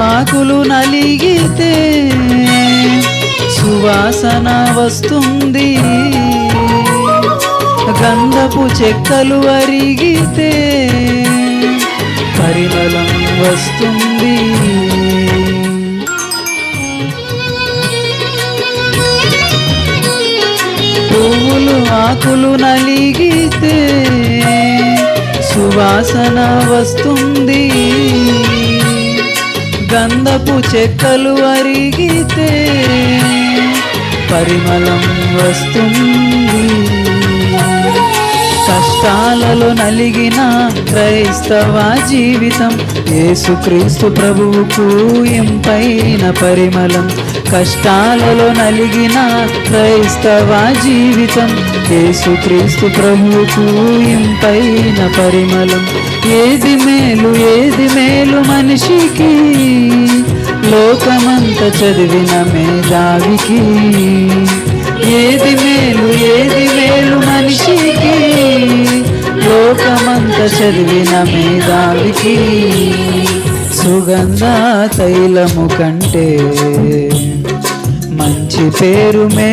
ఆకులు నలిగితే సువాసన వస్తుంది. గంధపు చెక్కలు అరిగితే పరిమళం వస్తుంది. పువ్వులు ఆకులు నలిగితే సువాసన వస్తుంది. గంధపు చెక్కలు అరిగితే పరిమళం వస్తుంది. కష్టాలలో నలిగిన క్రైస్తవ జీవితం. యేసుక్రీస్తు ప్రభువుకు ఇంపైన పరిమళం. కష్టాలలో నలిగిన క్రైస్తవ జీవితం. యేసుక్రీస్తు ప్రభువుకు ఇంపైన పరిమళం. ఏది మేలు ఏది మేలు మనిషికి? లోకమంత చదివిన మేధావికి. ఏది మేలు ఏది లోకమంత చదివిన మేధావికి సుగంధ తైలము కంటే మంచి పేరు మే